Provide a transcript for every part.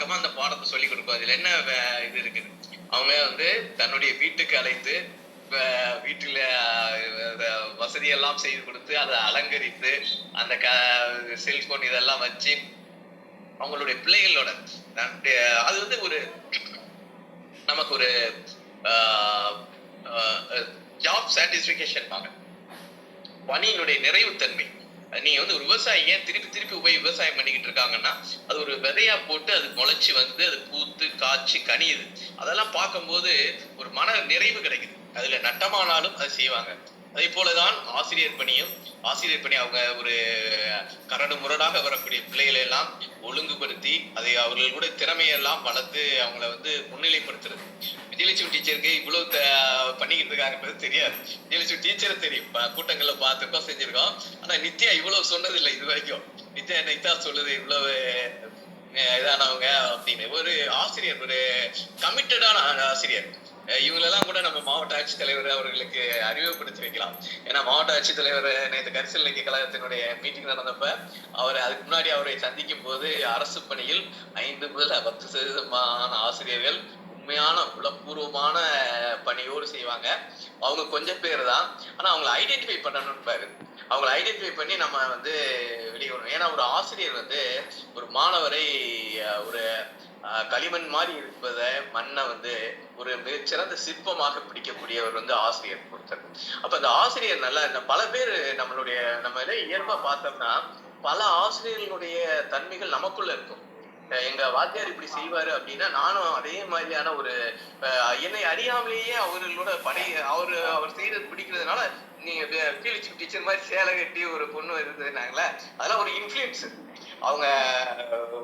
பக்கமா அந்த பாடத்தை சொல்லி கொடுப்போம் அதுல என்ன வே- இது இருக்குது? அவங்க வந்து தன்னுடைய வீட்டுக்கு அழைத்து வீட்டுல வசதியெல்லாம் செய்து கொடுத்து அதை அலங்கரித்து அந்த க செல்போன் இதெல்லாம் வச்சு அவங்களுடைய பிள்ளைகளோட தன்னுடைய அது வந்து ஒரு நமக்கு ஒரு ஜாப் சாட்டிஸ்பிகேஷன் பணியினுடைய நிறைவுத்தன்மை. நீங்க வந்து ஒரு விவசாயி ஏன் திருப்பி திருப்பி போய் விவசாயம் பண்ணிக்கிட்டு இருக்காங்கன்னா அது ஒரு விதையா போட்டு அது முளைச்சு வந்து அது பூத்து காய்ச்சி கனியுது. அதெல்லாம் பார்க்கும்போது ஒரு மன நிறைவு கிடைக்குது. அதுல நட்டமானாலும் அதை செய்வாங்க. அதே போலதான் ஆசிரியர் பணியும் ஆசிரியர் பணி அவங்க ஒரு கரடு முரடாக வரக்கூடிய பிள்ளைகளை எல்லாம் ஒழுங்குபடுத்தி அதை அவர்கள் கூட திறமையெல்லாம் வளர்த்து அவங்கள வந்து முன்னிலைப்படுத்துறது. விஜயலட்சுமி டீச்சருக்கு இவ்வளவு பண்ணிக்கிட்டு இருக்காங்கன்றது தெரியாது. விஜயலட்சுமி டீச்சரை தெரியும். கூட்டங்கள்ல பார்த்துருக்கோம் செஞ்சிருக்கோம். ஆனா நித்யா இவ்வளவு சொன்னது இல்லை இது வரைக்கும். நித்யா நித்யா சொல்லுது இவ்வளவு இதானவங்க அப்படின்னு. ஒரு ஆசிரியர் ஒரு கமிட்டடான ஆசிரியர். இவங்களெல்லாம் கூட நம்ம மாவட்ட ஆட்சித்தலைவர் அவர்களுக்கு அறிமுகப்படுத்தி வைக்கலாம். ஏன்னா மாவட்ட ஆட்சித்தலைவர் நேற்று கரிசல் இலக்கிய கழகத்தினுடைய மீட்டிங் நடந்தப்ப அவர் அதுக்கு முன்னாடி அவரை சந்திக்கும் போது அரசு பணியில் ஐந்து முதல் பத்து சதவீதமான ஆசிரியர்கள் உண்மையான உளப்பூர்வமான பணியோடு செய்வாங்க. அவங்க கொஞ்சம் பேர் தான். ஆனால் அவங்களை ஐடென்டிஃபை பண்ணணும்னு பாரு அவங்களை ஐடென்டிஃபை பண்ணி நம்ம வந்து வெளியே வரணும் ஏன்னா ஒரு ஆசிரியர் வந்து ஒரு மாணவரை ஒரு களிமண் மாதிரி இருப்பதை மண்ணை வந்து ஒரு மிகச்சிறந்த சிற்பமாக பிடிக்கக்கூடியவர் வந்து ஆசிரியர் பொறுத்தர் அப்ப அந்த ஆசிரியர் நல்லா இந்த பல பேர் நம்மளுடைய நம்ம இயல்பா பார்த்தோம்னா பல ஆசிரியர்களுடைய தன்மைகள் நமக்குள்ள இருக்கும். எங்க வாத்தியார் இப்படி செய்வாரு அப்படின்னா நானும் அதே மாதிரியான ஒரு என்னை அறியாமலேயே அவர்களோட படை அவரு அவர் செய்யறது பிடிக்கிறதுனால நீங்க கீழிச்சு டீச்சர் மாதிரி சேலை கட்டி ஒரு பொண்ணு இருந்ததுனாங்களே அதெல்லாம் ஒரு இன்ஃபுளுன்ஸ் அவங்க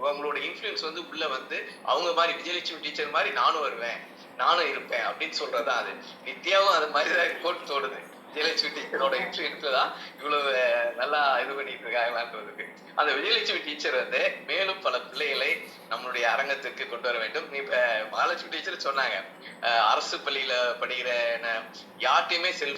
அவங்களோட இன்ஃபுளுன்ஸ் வந்து உள்ள வந்து அவங்க மாதிரி விஜயலட்சுமி டீச்சர் மாதிரி நானும் வருவேன் நானும் இருப்பேன் அப்படின்னு சொல்றதுதான் அது. நித்யாவும் அது மாதிரி தான் தோடுது விஜயலட்சுமி டீச்சரோட இன்ஃப்ளூயன்ஸ்ல தான் இவ்வளவு நல்லா இது பண்ணிட்டு இருக்காங்களான்றதுக்கு. அந்த விஜயலட்சுமி டீச்சர் வந்து மேலும் பல பிள்ளைகள் நம்மளுடைய அரங்கத்திற்கு கொண்டு வர வேண்டும். இப்ப மகாலட்சுமி டீச்சர் சொன்னாங்க அரசு பள்ளியில படிக்கிற யார்ட்டையுமே செல்ஃப்